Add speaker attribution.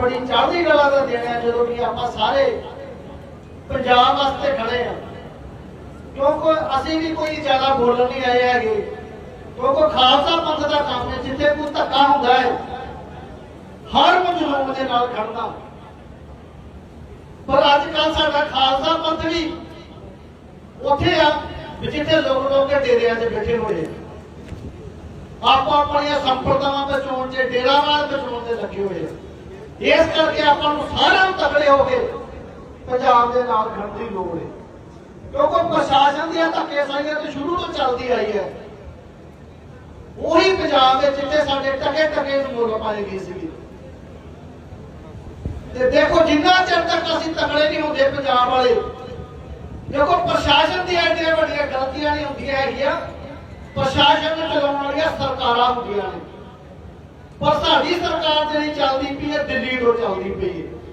Speaker 1: ਬੜੀ ਚੜ੍ਹਦੀ ਕਲਾ ਦਾ ਦਿਨ ਹੈ ਜਦੋਂ ਕਿ ਆਪਾਂ ਸਾਰੇ ਪੰਜਾਬ ਵਾਸਤੇ ਖੜੇ ਆ ਕਿਉਂਕਿ ਅਸੀਂ ਵੀ ਕੋਈ ਜ਼ਿਆਦਾ ਬੋਲਣ ਨਹੀਂ ਆਏ ਹੈਗੇ। ਕਿਉਂਕਿ ਖਾਲਸਾ ਪੰਥ ਦਾ ਕੰਮ ਹੈ, ਜਿੱਥੇ ਕੋਈ ਧੱਕਾ ਹੁੰਦਾ ਹੈ, ਹਰ ਮਜ਼ਲੂਮ ਦੇ ਨਾਲ ਖੜਨਾ ਪਰ ਅੱਜ ਕੱਲ ਸਾਡਾ ਖਾਲਸਾ ਪੰਥ ਵੀ ਉੱਥੇ ਆ ਜਿੱਥੇ ਲੋਕ ਲੋਕ ਦੇ ਡੇਰਿਆਂ 'ਚ ਬੈਠੇ ਹੋਏ ਆਪੋ ਆਪਣੀਆਂ ਸੰਪਰਦਾਵਾਂ ਬਚਾਉਣ 'ਚ ਡੇਰਾਵਾਦ ਬਚਾਉਣ ਦੇ ਲੱਗੇ ਹੋਏ ਆ ਇਸ ਕਰਕੇ ਆਪਾਂ ਨੂੰ ਸਾਰਿਆਂ ਨੂੰ ਤਕੜੇ ਹੋ ਕੇ ਪੰਜਾਬ ਦੇ ਨਾਲ ਖੜਨ ਦੀ ਲੋੜ ਹੈ। ਕਿਉਂਕਿ ਪ੍ਰਸ਼ਾਸਨ ਦੀਆਂ ਧੱਕੇਸ਼ਾਹੀਆਂ ਤੇ ਸ਼ੁਰੂ ਤੋਂ ਚੱਲਦੀ ਆਈ ਹੈ। ਉਹੀ ਪੰਜਾਬ ਦੇ ਜਿੱਥੇ ਸਾਡੇ ਟਕੇ ਟਕੇ ਨੂੰ ਮੁੱਲ ਪਾਏ ਗਏ ਸੀ ਤੇ ਦੇਖੋ ਜਿੰਨਾ ਚਿਰ ਤੱਕ ਅਸੀਂ ਤਕੜੇ ਨਹੀਂ ਹੁੰਦੇ ਪੰਜਾਬ ਵਾਲੇ, ਦੇਖੋ ਪ੍ਰਸ਼ਾਸਨ ਦੀਆਂ ਐਡੀਆਂ ਵੱਡੀਆਂ ਗਲਤੀਆਂ ਨਹੀਂ ਹੁੰਦੀਆਂ ਹੈਗੀਆਂ, ਪ੍ਰਸ਼ਾਸਨ ਨੂੰ ਚਲਾਉਣ ਵਾਲੀਆਂ ਸਰਕਾਰਾਂ ਹੁੰਦੀਆਂ ਨੇ। ਪਰ ਸਾਡੀ ਸਰਕਾਰ ਜਿਹੜੀ ਚੱਲਦੀ ਪਈ ਹੈ ਦਿੱਲੀ ਪਈ। ਹੈ